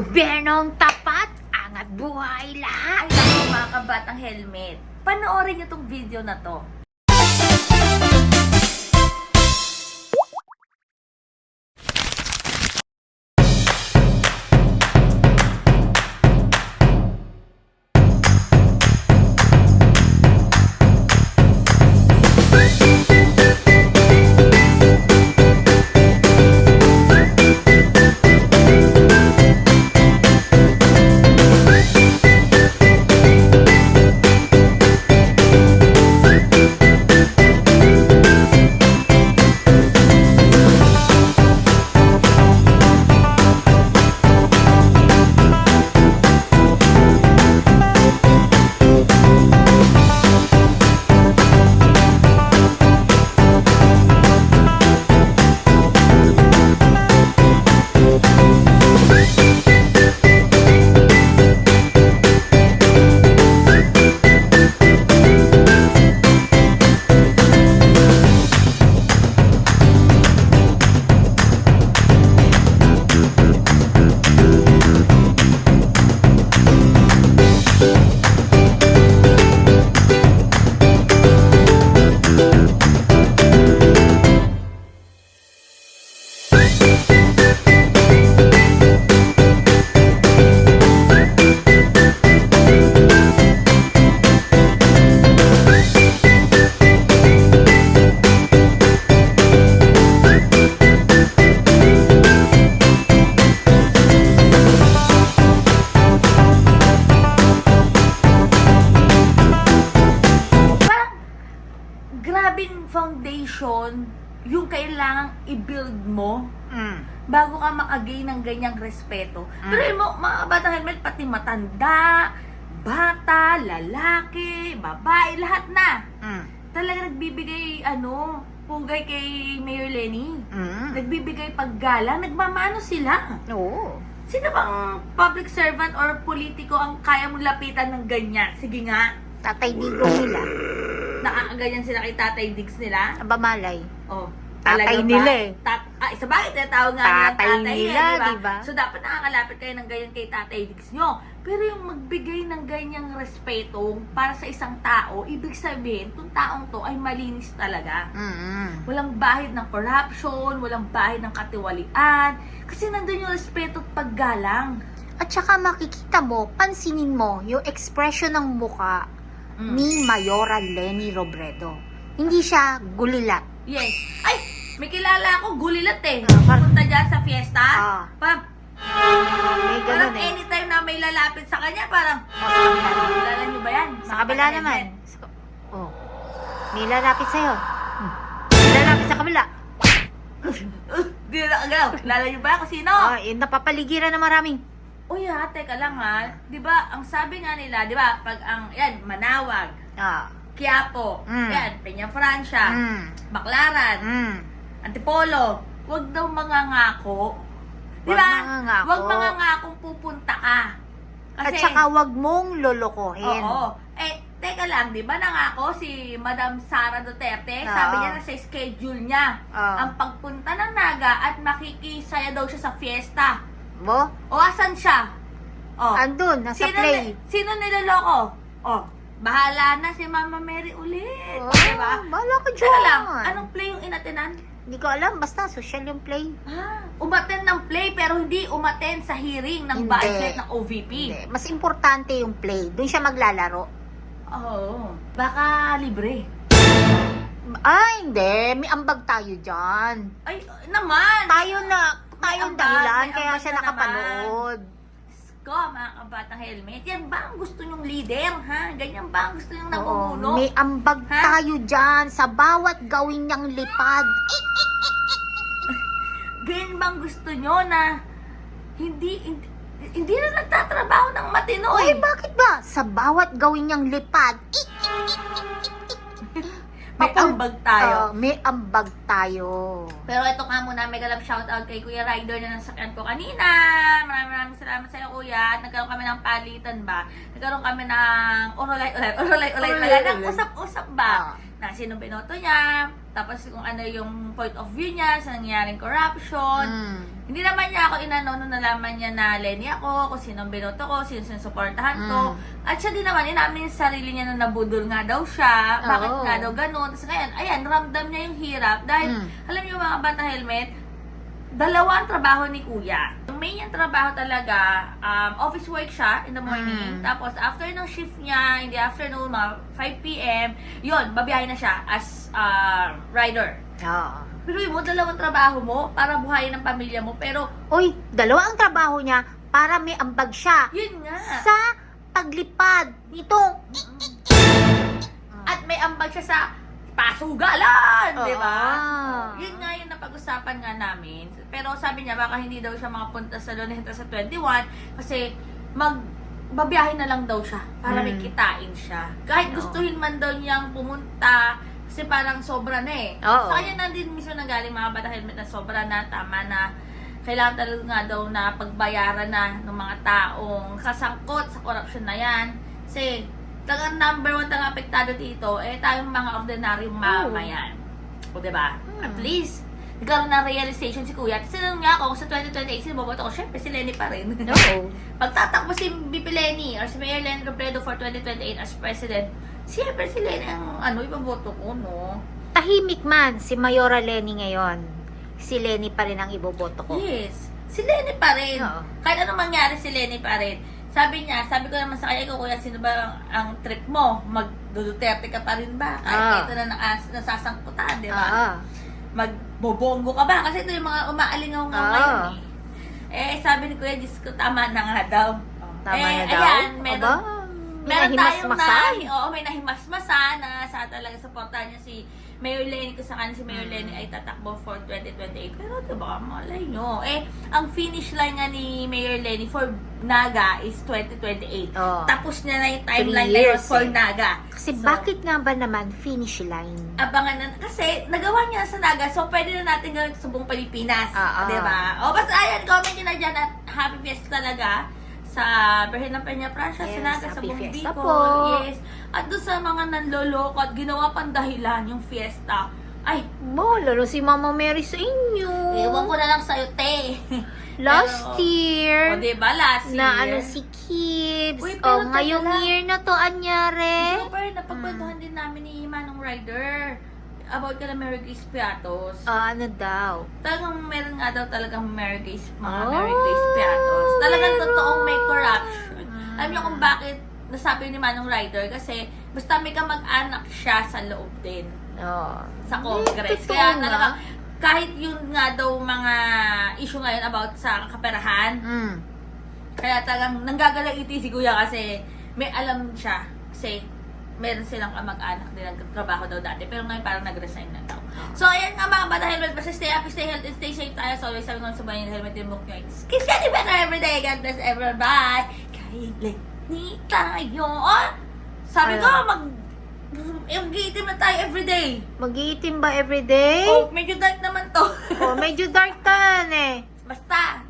Gobyernong tapat, angat buhay lahat. Ay, naku, mga kabatang helmet. Panoorin niyo tong video na to. Grabing foundation yung kailangang i-build mo Mm. bago ka makagain ng ganyang respeto. Mm. Pero mo, mga batang helmet, pati matanda, bata, lalaki, babae, lahat na. Mm. Talaga nagbibigay, ano, pugay kay Mayor Lenny. Mm. Nagbibigay paggalang, nagmamano sila. Oo. Sino bang public servant or politiko ang kaya mong lapitan ng ganyan? Sige nga, Tatay Digo nila. Nakakaganyan sila kay Tatay Diggs nila. Aba malay. Oh, Tatay talaga ba? nila eh. Tat ah, isa bakit tinatawag nga Tatay tatay nila, eh, di di ba? ba? So, dapat nakakalapit kayo ng ganyan kay Tatay Diggs nyo. Pero yung magbigay ng ganyang respeto para sa isang tao, ibig sabihin, itong taong to ay malinis talaga. Mm. Walang bahid ng corruption, walang bahid ng katiwalian, kasi nandun yung respeto at paggalang. At saka makikita mo, pansinin mo, yung expression ng muka Mm. ni Mayora Lenny Robredo. Hindi siya gulilat. Yes. Ay! May kilala ako, gulilat eh. Ah, par- Punta dyan sa fiesta. Ah. Parang, May parang ganun eh. anytime na may lalapit sa kanya, parang, sa kabila. kilala niyo ba yan? Sa Mga kabila kapatid naman. yan. Sa- Oh. May lalapit sa'yo. Hmm. May lalapit sa kabila. Uh, Di na nakagalaw. Kilala niyo ba kung sino? Oh, yung napapaligiran na maraming. Uy ha, teka lang ha. Di ba, ang sabi nga nila, di ba, pag ang, yan, Manawag, Ah. Quiapo, Mm. yan, Peña Francia, Mm. Baklaran, Mm. Antipolo, wag daw mga ngako. Di ba? mangangako. Wag mga ngakong pupunta ka. At saka wag mong lolokohin. Oo. Eh, teka lang, di ba nangako si Madam Sara Duterte? Oo. Sabi niya na sa schedule niya, Oo. ang pagpunta ng Naga at makikisaya daw siya sa fiesta. Mo? O, asan siya? O, Andun, nasa sino, play. ni- sino niloloko? O, bahala na si Mama Mary ulit. Oh, di ba? Bahala ka dyan. Teka lang, anong play yung inatinan? Hindi ko alam, basta social yung play. Ah, umaten ng play pero hindi umaten sa hearing ng Hindi. budget ng OVP. Hindi. Mas importante yung play. Doon siya maglalaro. Oo. Baka libre. Ay, hindi. May ambag tayo dyan. Ay, naman! Tayo na, tayong ambag, dahilan, kaya siya na nakapanood. Ko, mga kabatang helmet. Yan ba ang gusto nyong leader, ha? Ganyan ba ang gusto nyong Oo, namumuno? may ambag Ha? tayo dyan sa bawat gawin niyang lipad. Ganyan ba ang gusto nyo na hindi, hindi, hindi na nagtatrabaho ng matino, Oy, eh. bakit ba? Sa bawat gawin niyang lipad, May Papun- ambag tayo. Ah, may ambag tayo. Pero ito nga muna, mega love shoutout kay Kuya Ryder na nasakyan ko kanina. Maraming maraming salamat sa iyo, kuya, at nagkaroon kami ng palitan ba? Nagkaroon kami ng orolay-olay, orolay-olay talaga, Orolay-olay. ng usap-usap ba? Na sino binoto niya, tapos kung ano yung point of view niya sa nangyaring corruption. Mm. Hindi naman niya ako inano nung nalaman niya na Lenny ako, kung sino binoto ko, sino sinusuportahan ko. Mm. At siya din naman, inamin sa sarili niya na nabudol nga daw siya. Bakit Oo. nga daw ganun? Tapos ngayon, ayan, ramdam niya yung hirap. Dahil, Mm. alam niyo mga bata helmet, dalawa ang trabaho ni Kuya. Yung main niyang trabaho talaga, um, office work siya in the morning. Mm. Tapos after ng shift niya, in the afternoon, mga 5pm, yun, babiyahe na siya as uh, rider. Oo. Pero mo, dalawang trabaho mo para buhayin ang pamilya mo. Pero, Uy, dalawa ang trabaho niya para may ambag siya yun nga. sa paglipad nito. At may ambag siya sa pasugalan, di ba? Yun nga namin. Pero sabi niya, baka hindi daw siya makapunta sa Luneta sa 21 kasi mag babiyahe na lang daw siya para may Hmm. kitain siya. Kahit gustuhin man daw niyang pumunta kasi parang sobra na eh. Oo. Sa kanya na din mismo nanggaling mga bata helmet na sobra na, tama na. Kailangan talaga nga daw na pagbayaran na ng mga taong kasangkot sa corruption na yan. Kasi talagang number one talagang apektado dito, eh tayong mga ordinaryong mamayan. O diba? Hmm. At least, nagkaroon ng realization si Kuya. At sinanong nga ako kung sa 2028 sino boboto ko, syempre si Lenny pa rin. Oo. Pagtatakbo si BP Lenny or si Mayor Lenny Robredo for 2028 as president, siyempre si Lenny ang ano, iboboto ko, no? Tahimik man si Mayora Lenny ngayon. Si Lenny pa rin ang iboboto ko. Yes. Si Lenny pa rin. Oo. Kahit anong mangyari si Lenny pa rin. Sabi niya, sabi ko naman sa kanya, kuya, sino ba ang, ang trip mo? Mag-Duterte ka pa rin ba? Kahit Ah. ito na nakas, nasasangkutan, di ba? Oo. Magbobonggo ka ba? Kasi ito yung mga umaalingaw nga Ah. ngayon eh. Eh, sabi ni Kuya, Diyos ko, tama na nga daw. Tama eh, na daw. ayan, meron, Aba, meron tayong nahi, oo, may nahimasmasan na sa talaga supportahan niya si Mayor Lenny kung saan si Mayor Mm. Lenny ay tatakbo for 2028. Pero diba, malay nyo. Eh, ang finish line nga ni Mayor Lenny for Naga is 2028. Oo. Tapos niya na yung timeline na yun for eh. Naga. Kasi So, bakit nga ba naman finish line? abangan na, kasi nagawa niya sa Naga, so pwede na natin gawin sa buong Pilipinas. Ah, ah. Diba? O basta ayan, comment nyo na dyan at happy fiesta talaga sa Berhen ng Peña Francia, Yes, Naga, sa buong Bicol. Yes. At doon sa mga nanloloko at ginawa pang dahilan yung fiesta. Ay, Mo, lalo si Mama Mary sa inyo. ewan ko na lang sa'yo, te. Last Pero, year, O diba, last year. na ano si Kids. Uy, pero oh, ngayong year na to, anyare. Super, napagkwentuhan din namin ni Manong Ryder about kala Mary Grace Piatos. Ah, ano daw? Talagang meron nga daw talagang Mary Grace, mga Oh, Mary Grace Piatos. Talagang meron. totoong may corruption. Mm. Alam niyo kung bakit nasabi ni Manong Ryder? Kasi basta may kamag-anak siya sa loob din Oh. sa Congress. totoo Kaya talaga, kahit yun nga daw mga issue ngayon about sa kaperahan, Mm. kaya talagang nanggagalaiti si Kuya kasi may alam siya. Kasi meron silang kamag-anak din nagtatrabaho daw dati. Pero ngayon parang nag-resign na daw. So, ayan nga mga bata helmet. Basta stay happy, stay healthy, stay safe tayo. So, always sabi ko sa bayan helmet yung book nyo. Kiss getting better every day. God bless everyone. Bye! Kailan ni tayo? Oh, sabi ko, mag... Mag-iitim na tayo every day. Mag-iitim ba everyday? Oh, medyo dark naman to. Oh, medyo dark tan eh. Basta,